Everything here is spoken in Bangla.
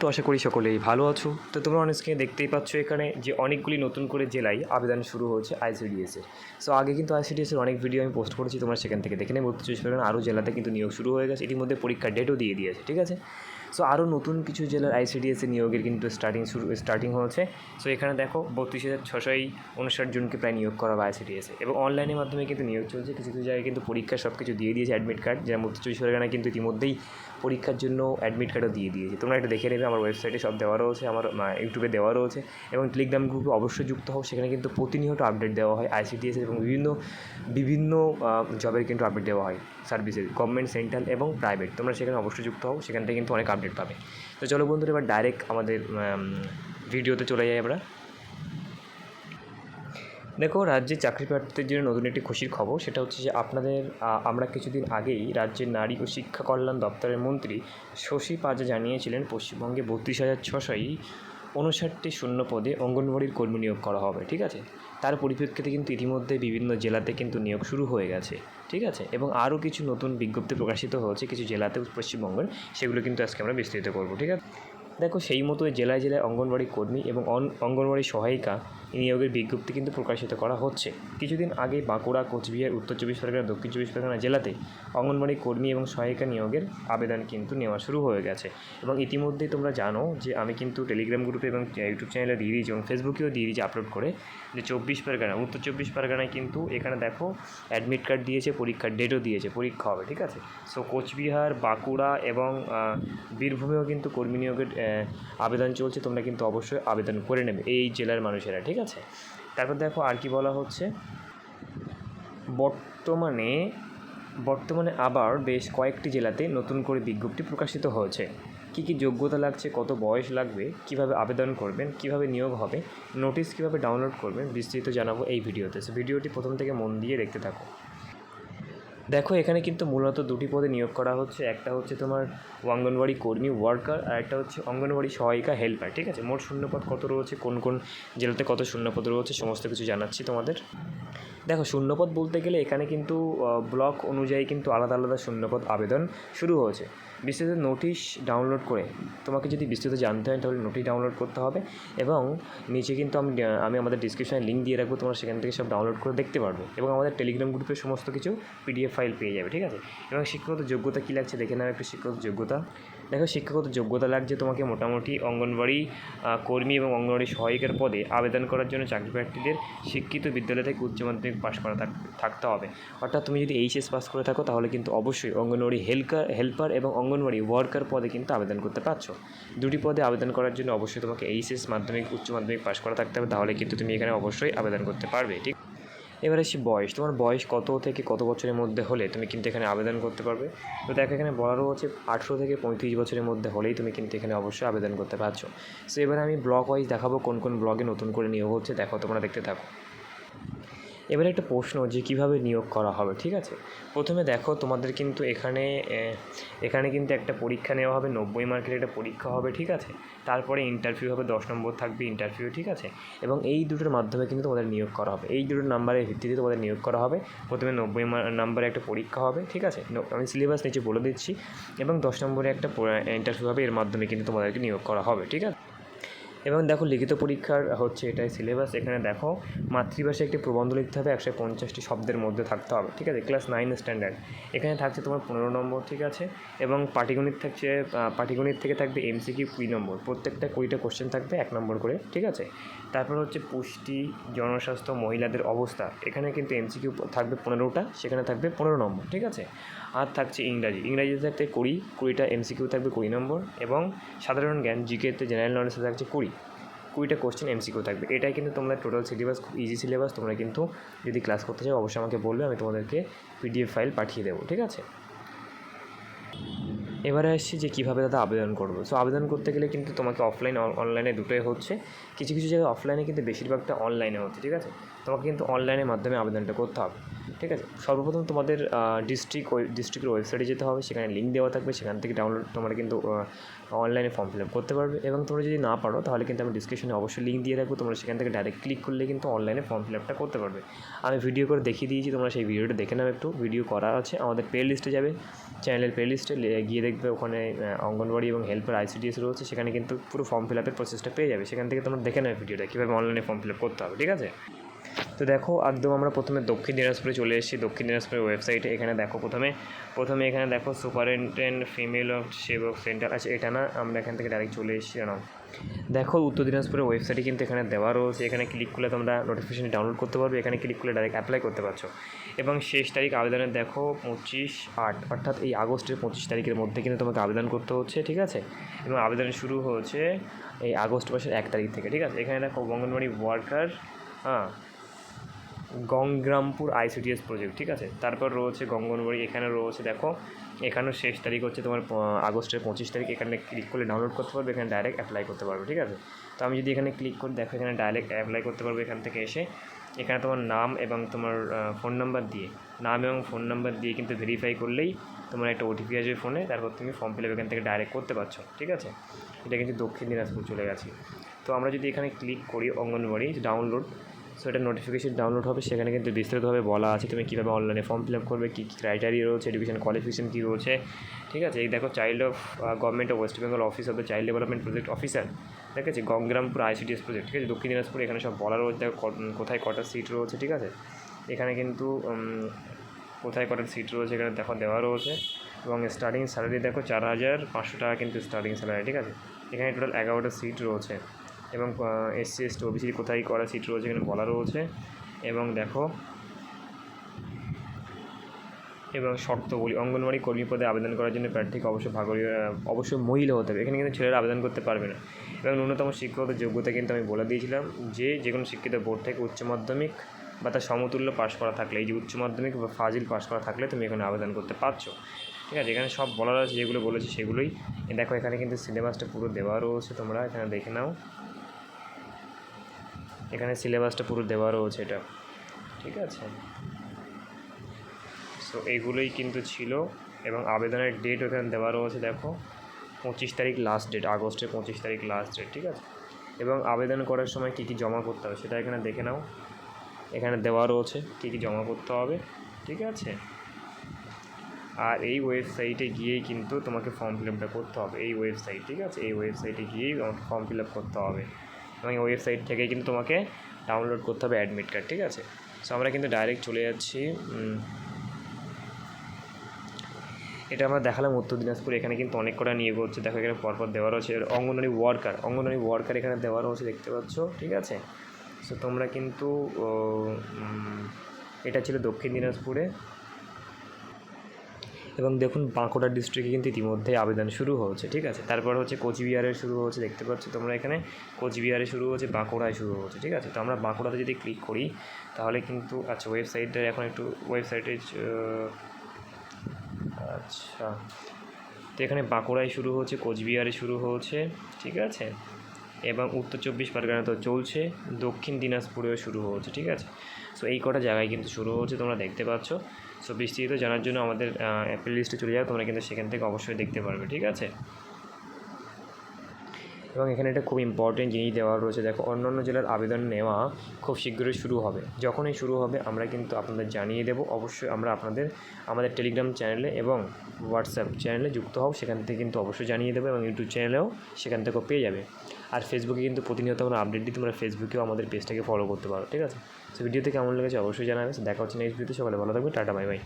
তো আশা করি সকলেই ভালো আছো। তো তোমরা অনেক দেখতেই পাচ্ছ এখানে যে অনেকগুলি নতুন করে জেলায় আবেদন শুরু হয়েছে আইসিডিএসের সো আগে কিন্তু আইসিডিএসের অনেক ভিডিও আমি পোস্ট করেছি, তোমরা সেখান থেকে দেখে নেই বলতে চাইছি আরও জেলাতে কিন্তু নিয়োগ শুরু হয়ে গেছে। এটির মধ্যে পরীক্ষার ডেটও দিয়ে দিয়েছে, ঠিক আছে? সো আরও নতুন কিছু জেলার আইসিডিএসের নিয়োগের কিন্তু স্টার্টিং শুরু স্টার্টিং হয়েছে। সো এখানে দেখো বত্রিশ হাজার ছশোই উনষাট জনকে প্রায় নিয়োগ করা হবে আইসিডিএসে এবং অনলাইনের মাধ্যমে কিন্তু নিয়োগ চলছে। কিছু কিছু জায়গায় কিন্তু পরীক্ষা সব কিছু দিয়ে দিয়েছে অ্যাডমিট কার্ড যেমন চব্বিশ পরগনা কিন্তু ইতিমধ্যেই পরীক্ষার জন্য অ্যাডমিট কার্ডও দিয়ে দিয়েছে। তোমরা একটা দেখে নেবে। আমার ওয়েবসাইটে সব দেওয়া রয়েছে। আমার ইউটিউবে দেওয়া রয়েছে। এবং টেলিগ্রাম গ্রুপে অবশ্যই যুক্ত হও। সেখানে কিন্তু প্রতিনিয়ত আপডেট দেওয়া হয় আইসিডিএস এবং বিভিন্ন বিভিন্ন জবের কিন্তু আপডেট দেওয়া হয়। সার্ভিসের গভর্নমেন্ট সেন্ট্রাল এবং প্রাইভেট তোমরা সেখানে অবশ্যই যুক্ত হও। সেখান থেকে কিন্তু অনেক আপডেট পাবে। তো চলো বন্ধুরা, এবার ডাইরেক্ট আমাদের ভিডিওতে চলে যাই আমরা। দেখো, রাজ্যে চাকরি প্রার্থীদের জন্য নতুন একটি খুশির খবর। সেটা হচ্ছে যে আপনাদের আমরা কিছুদিন আগেই রাজ্যের নারী ও শিক্ষা কল্যাণ দপ্তরের মন্ত্রী শশী পাজা জানিয়েছিলেন, পশ্চিমবঙ্গে বত্রিশ হাজার ছশোই উনষাটটি শূন্য পদে অঙ্গনওয়াড়ির কর্মী নিয়োগ করা হবে, ঠিক আছে? তার পরিপ্রেক্ষিতে কিন্তু ইতিমধ্যে বিভিন্ন জেলাতে কিন্তু নিয়োগ শুরু হয়ে গেছে, ঠিক আছে? এবং আরও কিছু নতুন বিজ্ঞপ্তি প্রকাশিত হয়েছে কিছু জেলাতে পশ্চিমবঙ্গের, সেগুলো কিন্তু আজকে আমরা বিস্তৃত করব, ঠিক আছে? দেখো, সেই মতো জেলায় জেলায় অঙ্গনওয়াড়ি কর্মী এবং অঙ্গনওয়াড়ি সহায়িকা নিয়োগের বিজ্ঞপ্তি কিন্তু প্রকাশিত করা হচ্ছে। কিছুদিন আগে বাঁকুড়া, কোচবিহার, উত্তর চব্বিশ পরগনা, দক্ষিণ চব্বিশ পরগনা জেলাতে অঙ্গনবাড়ি কর্মী এবং সহায়িকা নিয়োগের আবেদন কিন্তু নেওয়া শুরু হয়ে গেছে। এবং ইতিমধ্যেই তোমরা জানো যে আমি কিন্তু টেলিগ্রাম গ্রুপে এবং ইউটিউব চ্যানেলে দিয়ে দিয়েছি এবং ফেসবুকেও দিয়ে দিয়েছি আপলোড করে যে চব্বিশ পরগনা, উত্তর চব্বিশ পরগনায় কিন্তু এখানে দেখো অ্যাডমিট কার্ড দিয়েছে, পরীক্ষার ডেটও দিয়েছে, পরীক্ষা হবে, ঠিক আছে? সো কোচবিহার, বাঁকুড়া এবং বীরভূমেও কিন্তু কর্মী নিয়োগের আবেদন চলছে, তোমরা কিন্তু অবশ্যই আবেদন করে নেবে, এই জেলার মানুষেরা, ঠিক আছে? তারপর দেখো আর কি বলা হচ্ছে। বর্তমানে বর্তমানে আবার বেশ কয়েকটি জেলাতে নতুন করে বিজ্ঞপ্তি প্রকাশিত হয়েছে। কী কী যোগ্যতা লাগছে, কত বয়স লাগবে, কীভাবে আবেদন করবেন, কীভাবে নিয়োগ হবে, নোটিশ কীভাবে ডাউনলোড করবেন বিস্তৃত জানাব এই ভিডিওতে। সো ভিডিওটি প্রথম থেকে মন দিয়ে দেখতে থাকো। দেখো, এখানে কিন্তু মূলত দুটি পদে নিয়োগ করা হচ্ছে। একটা হচ্ছে তোমার অঙ্গনওয়াড়ি কর্মী ওয়ার্কার, আর একটা হচ্ছে অঙ্গনওয়াড়ি সহায়িকা হেল্পার, ঠিক আছে? মোট শূন্যপদ কত রয়েছে? কোন কোন জেলাতে কত শূন্যপদ রয়েছে? সমস্ত কিছু জানাচ্ছি তোমাদের। দেখো শূন্যপদ বলতে গেলে এখানে কিন্তু ব্লক অনুযায়ী কিন্তু আলাদা আলাদা শূন্যপদ আবেদন শুরু হয়েছে। বিস্তৃত নোটিশ ডাউনলোড করে তোমাকে যদি বিস্তৃত জানতে হয়, তাহলে নোটিশ ডাউনলোড করতে হবে এবং নিচে কিন্তু আমি আমি আমাদের ডিসক্রিপশানে লিঙ্ক দিয়ে রাখব, তোমরা সেখান থেকে সব ডাউনলোড করে দেখতে পারবে এবং আমাদের টেলিগ্রাম গ্রুপে সমস্ত কিছু পিডিএফ ফাইল পেয়ে যাবে, ঠিক আছে? এবং শিক্ষাগত যোগ্যতা কী লাগছে দেখে নেওয়া একটু শিক্ষাগত যোগ্যতা। দেখো শিক্ষাগত যোগ্যতা লাগছে তোমাকে মোটামুটি অঙ্গনওয়াড়ি আহ, কর্মী এবং অঙ্গনওয়াড়ি সহায়িকার পদে আবেদন করার জন্য চাকরি প্রার্থীদের শিক্ষিত বিদ্যালয় থেকে উচ্চ মাধ্যমিক পাশ করা থাক- থাকতে হবে। অর্থাৎ তুমি যদি এইচএস পাস করে থাকো তাহলে কিন্তু অবশ্যই অঙ্গনওয়াড়ি হেল্পার হেল্পার এবং অঙ্গনওয়াড়ি ওয়ার্কার পদে কিন্তু আবেদন করতে পারছ। দুটি পদে আবেদন করার জন্য অবশ্যই তোমাকে এইচএস মাধ্যমিক উচ্চ মাধ্যমিক পাশ করা থাকতে হবে। তাহলে কিন্তু তুমি এখানে অবশ্যই আবেদন করতে পারবে ঠিক? এবার আসি বয়স। তোমার বয়স কত থেকে কত বছরের মধ্যে হলে তুমি কিন্তু এখানে আবেদন করতে পারবে? তো দেখো এখানে বলারও হচ্ছে আঠেরো থেকে পঁয়ত্রিশ বছরের মধ্যে হলেই তুমি কিন্তু এখানে অবশ্যই আবেদন করতে পারছ। সো এবার আমি ব্লক ওয়াইজ দেখাবো কোন কোন ব্লগে নতুন করে নিয়োগ হচ্ছে। দেখো তোমরা দেখতে থাকো। এবারে একটা প্রশ্ন যে কীভাবে নিয়োগ করা হবে, ঠিক আছে? প্রথমে দেখো তোমাদের কিন্তু এখানে এখানে কিন্তু একটা পরীক্ষা নেওয়া হবে, নব্বই মার্কের একটা পরীক্ষা হবে, ঠিক আছে? তারপরে ইন্টারভিউ হবে, দশ নম্বর থাকবে ইন্টারভিউ ঠিক আছে? এবং এই দুটোর মাধ্যমে কিন্তু তোমাদের নিয়োগ করা হবে। এই দুটোর নাম্বারের ভিত্তিতে তোমাদের নিয়োগ করা হবে। প্রথমে নব্বই নাম্বারে একটা পরীক্ষা হবে, ঠিক আছে? আমি সিলেবাস নিচে বলে দিচ্ছি। এবং দশ নম্বরে একটা ইন্টারভিউ হবে, এর মাধ্যমে কিন্তু তোমাদেরকে নিয়োগ করা হবে, ঠিক আছে? এবং দেখো লিখিত পরীক্ষার হচ্ছে এটাই সিলেবাস এখানে দেখো মাতৃভাষায় একটি প্রবন্ধ লিখতে হবে, একশো পঞ্চাশটি শব্দের মধ্যে থাকতে হবে, ঠিক আছে? ক্লাস নাইন স্ট্যান্ডার্ড এখানে থাকছে তোমার পনেরো নম্বর, ঠিক আছে? এবং পাটিগণিত থাকছে পাটিগণিত থেকে থাকবে এমসিকিউ কুড়ি নম্বর। প্রত্যেকটা কুড়িটা কোশ্চেন থাকবে এক নম্বর করে, ঠিক আছে? তারপর হচ্ছে পুষ্টি, জনস্বাস্থ্য, মহিলাদের অবস্থা। এখানে কিন্তু এমসিকিউ থাকবে পনেরোটা, সেখানে থাকবে পনেরো নম্বর, ঠিক আছে? আর থাকছে ইংরাজি। ইংরাজিতে থাকতে কুড়ি, কুড়িটা এমসিকিউ থাকবে কুড়ি নম্বর এবং সাধারণ জ্ঞান জিকেতে জেনারেল নলেজে থাকছে কুড়ি। কুড়িটা কোশ্চেন এমসিকিউ থাকবে। এটাই কিন্তু তোমরা টোটাল সিলেবাস খুব ইজি সিলেবাস তোমরা কিন্তু যদি ক্লাস করতে চাও, অবশ্যই আমাকে বলবে, আমি তোমাদেরকে পিডিএফ ফাইল পাঠিয়ে দেবো, ঠিক আছে? এবারে আসছি যে কীভাবে দাদা আবেদন করব। সো আবেদন করতে গেলে কিন্তু তোমাকে অফলাইন অনলাইনে দুটোই হচ্ছে। কিছু কিছু জায়গায় অফলাইনে কিন্তু বেশিরভাগটা অনলাইনে হচ্ছে, ঠিক আছে? তোমাকে কিন্তু অনলাইনের মাধ্যমে আবেদনটা করতে হবে। ঠিক আছে? সর্বপ্রথম তোমাদের ডিস্ট্রিক্ট ডিস্ট্রিক্টের ওয়েবসাইটে যেতে হবে, সেখানে লিঙ্ক দেওয়া থাকবে, সেখান থেকে ডাউনলোড তোমরা কিন্তু অনলাইনে ফর্ম ফিল আপ করতে পারবে এবং তোমরা যদি না পারো, তাহলে কিন্তু আমি ডিসক্রিপশনে অবশ্যই লিঙ্ক দিয়ে রাখব, তোমরা সেখান থেকে ডাইরেক্ট ক্লিক করলে কিন্তু অনলাইনে ফর্ম ফিল আপটা করতে পারবে। আমি ভিডিও করে দেখিয়ে দিয়েছি, তোমরা সেই ভিডিওটা দেখে নাও একটু ভিডিও করা আছে, আমাদের প্লে লিস্টে যাবে চ্যানেলের প্লে লিস্টে গিয়ে দেখবে ওখানে অঙ্গনওয়াড়ি এবং হেল্পার আইসিডিএস রয়েছে, সেখানে কিন্তু পুরো ফর্ম ফিল আপের প্রসেসটা পেয়ে যাবে, সেখান থেকে তোমরা দেখে নেবে ভিডিওটা কীভাবে অনলাইনে ফর্ম ফিল আপ করতে হবে, ঠিক আছে? তো দেখো, একদম আমরা প্রথমে দক্ষিণ দিনাজপুরে চলে এসেছি। দক্ষিণ দিনাজপুরের ওয়েবসাইটে এখানে দেখো প্রথমে। প্রথমে এখানে দেখো সুপারিনটেন্ডেন্ট ফিমেল অফ সেবক সেন্টার আছে এটা না, আমরা এখান থেকে ডাইরেক্ট চলে এসেছি, জানো? দেখো, উত্তর দিনাজপুরের ওয়েবসাইটে কিন্তু এখানে দেওয়া রয়েছে। এখানে ক্লিক করলে তোমরা নোটিফিকেশন ডাউনলোড করতে পারবে। এখানে ক্লিক করলে ডাইরেক্ট অ্যাপ্লাই করতে পারছ। এবং শেষ তারিখ আবেদনের দেখো পঁচিশ আট, অর্থাৎ এই আগস্টের পঁচিশ তারিখের মধ্যে কিন্তু তোমাকে আবেদন করতে হচ্ছে, ঠিক আছে? এবং আবেদন শুরু হচ্ছে এই আগস্ট মাসের এক তারিখ থেকে, ঠিক আছে? এখানে দেখো অঙ্গনওয়াড়ি ওয়ার্কার হ্যাঁ গঙ্গ্রামপুর আইসিডিএস প্রজেক্ট, ঠিক আছে? তারপর রয়েছে গঙ্গনবাড়ি, এখানে রয়েছে, দেখো, এখানেও শেষ তারিখ হচ্ছে তোমার আগস্টের পঁচিশ তারিখ, এখানে ক্লিক করলে ডাউনলোড করতে পারবে, এখানে ডাইরেক্ট অ্যাপ্লাই করতে পারবে, ঠিক আছে? তো আমি যদি এখানে ক্লিক করে, দেখো, এখানে ডাইরেক্ট অ্যাপ্লাই করতে পারবে এখান থেকে এসে। এখানে তোমার নাম এবং তোমার ফোন নাম্বার দিয়ে, নাম এবং ফোন নাম্বার দিয়ে কিন্তু ভেরিফাই করলেই তোমার একটা ওটিপি আসবে ফোনে তারপর তুমি ফর্ম ফিল এখান থেকে ডাইরেক্ট করতে পারছ, ঠিক আছে? এটা কিন্তু দক্ষিণ দিনাজপুর চলে গেছে। তো আমরা যদি এখানে ক্লিক করি অঙ্গনবাড়ি ডাউনলোড সো এটা নোটিফিকেশন ডাউনলোড হবে, সেখানে কিন্তু বিস্তারিতভাবে বলা আছে তুমি কীভাবে অনলাইনে ফর্ম ফিল আপ করবে, কী কী ক্রাইটেরিয়া রয়েছে এডুকেশন কোয়ালিফিকেশন কী রয়েছে, ঠিক আছে? এই দেখো child of government of West Bengal office of the child development project officer ঠিক আছে? গঙ্গ্রামপুর আইসিডিএস প্রজেক্ট ঠিক আছে? দক্ষিণ দিনাজপুর, এখানে সব বলা রয়েছে, দেখো কোথায় কটা সিট রয়েছে, ঠিক আছে? এখানে কিন্তু কোথায় কটা সিট রয়েছে এখানে দেখো দেওয়া রয়েছে, এবং স্টার্টিং স্যালারি দেখো চার হাজার পাঁচশো টাকা কিন্তু স্টার্টিং স্যালারি ঠিক আছে? এখানে টোটাল এগারোটা সিট রয়েছে। এবং এসসি এসটি ওবিসি কোথায় করা সিট রয়েছে এখানে বলা রয়েছে। এবং দেখো এবং শর্তগুলি, অঙ্গনওয়াড়ি কর্মী পদে আবেদন করার জন্য প্রার্থীকে অবশ্যই ভাগ অবশ্যই মহিলা হতে হবে। এখানে কিন্তু ছেলেরা আবেদন করতে পারবে না। এবং ন্যূনতম শিক্ষাগত যোগ্যতা কিন্তু আমি বলে দিয়েছিলাম যে যে কোনো শিক্ষিত বোর্ড থেকে উচ্চ মাধ্যমিক বা তার সমতুল্য পাশ করা থাকলে, এই যে উচ্চ মাধ্যমিক বা ফাজিল পাশ করা থাকলে তুমি এখানে আবেদন করতে পারছ। ঠিক আছে, এখানে সব বলার আছে, যেগুলো বলেছি সেগুলোই। দেখো, এখানে কিন্তু সিলেবাসটা পুরো দেওয়া রয়েছে তোমরা, এখানে দেখে নাও। এখানে সিলেবাসটা পুরো দেওয়া রয়েছে এটা। ঠিক আছে? সো এইগুলোই কিন্তু ছিল এবং আবেদনের ডেট ওখানে দেওয়া রয়েছে, দেখো। পঁচিশ তারিখ লাস্ট ডেট আগস্টের পঁচিশ তারিখ লাস্ট ডেট ঠিক আছে? এবং আবেদন করার সময় কী কী জমা করতে হবে সেটা এখানে দেখে নাও। এখানে দেওয়া রয়েছে কী কী জমা করতে হবে, ঠিক আছে? আর এই ওয়েবসাইটে গিয়েই কিন্তু তোমাকে ফর্ম ফিল আপটা করতে হবে। এই ওয়েবসাইট ঠিক আছে? এই ওয়েবসাইটে গিয়েই তোমাকে ফর্ম ফিল আপ করতে হবে। এবং ওয়েবসাইট থেকেই কিন্তু তোমাকে ডাউনলোড করতে হবে অ্যাডমিট কার্ড ঠিক আছে? সো আমরা কিন্তু ডাইরেক্ট চলে যাচ্ছি এটা আমরা দেখালাম উত্তর দিনাজপুর, এখানে কিন্তু অনেক কটা নিয়োগ হচ্ছে। দেখো, এখানে পরপর দেওয়া রয়েছে, এর অঙ্গনওয়াড়ি ওয়ার্কার অঙ্গনওয়াড়ি ওয়ার্কার এখানে দেওয়া রয়েছে, দেখতে পাচ্ছ, ঠিক আছে? সো তোমরা কিন্তু এটা ছিল দক্ষিণ দিনাজপুরে। এবং দেখুন বাঁকুড়া ডিস্ট্রিক্টে কিন্তু ইতিমধ্যে আবেদন শুরু হয়েছে, ঠিক আছে? তারপর হচ্ছে কোচবিহারে শুরু হচ্ছে দেখতে পাচ্ছ তোমরা এখানে কোচবিহারে শুরু হচ্ছে বাঁকুড়ায় শুরু হচ্ছে ঠিক আছে? তো আমরা বাঁকুড়াতে যদি ক্লিক করি, তাহলে কিন্তু আচ্ছা ওয়েবসাইটটা এখন একটু ওয়েবসাইটে আচ্ছা তো এখানে বাঁকুড়ায় শুরু হচ্ছে কোচবিহারে শুরু হচ্ছে ঠিক আছে? এবং উত্তর চব্বিশ পরগনা তো চলছে, দক্ষিণ দিনাজপুরেও শুরু হচ্ছে ঠিক আছে? সো এই কটা জায়গায় কিন্তু শুরু হচ্ছে, তোমরা দেখতে পাচ্ছ। সো বিস্তারিত জানার জন্য আমাদের অ্যাপেল লিস্টে চলে যাও, তোমরা কিন্তু সেখান থেকে অবশ্যই দেখতে পারবে, ঠিক আছে? এবং এখানে একটা খুব ইম্পর্টেন্ট জিনিস দেওয়া রয়েছে, দেখো, অন্যান্য জেলার আবেদন নেওয়া খুব শীঘ্রই শুরু হবে। যখনই শুরু হবে, আমরা কিন্তু আপনাদের জানিয়ে দেবো। অবশ্যই আমরা আপনাদের, আমাদের টেলিগ্রাম চ্যানেলে এবং হোয়াটসঅ্যাপ চ্যানেলে যুক্ত হও সেখান থেকে কিন্তু অবশ্যই জানিয়ে দেবো এবং ইউটিউব চ্যানেলেও সেখান থেকেও পেয়ে যাবে। আর ফেসবুকে কিন্তু প্রতিনিয়ত আমরা আপডেট দিই, তোমরা ফেসবুকেও আমাদের পেজটাকে ফলো করতে পারো, ঠিক আছে? তো ভিডিওতে কেমন লেগেছে অবশ্যই জানাবেন দেখা হচ্ছে নেক্সট ভিডিওতে সকালে ভালো থাকবে টাটা বাই বাই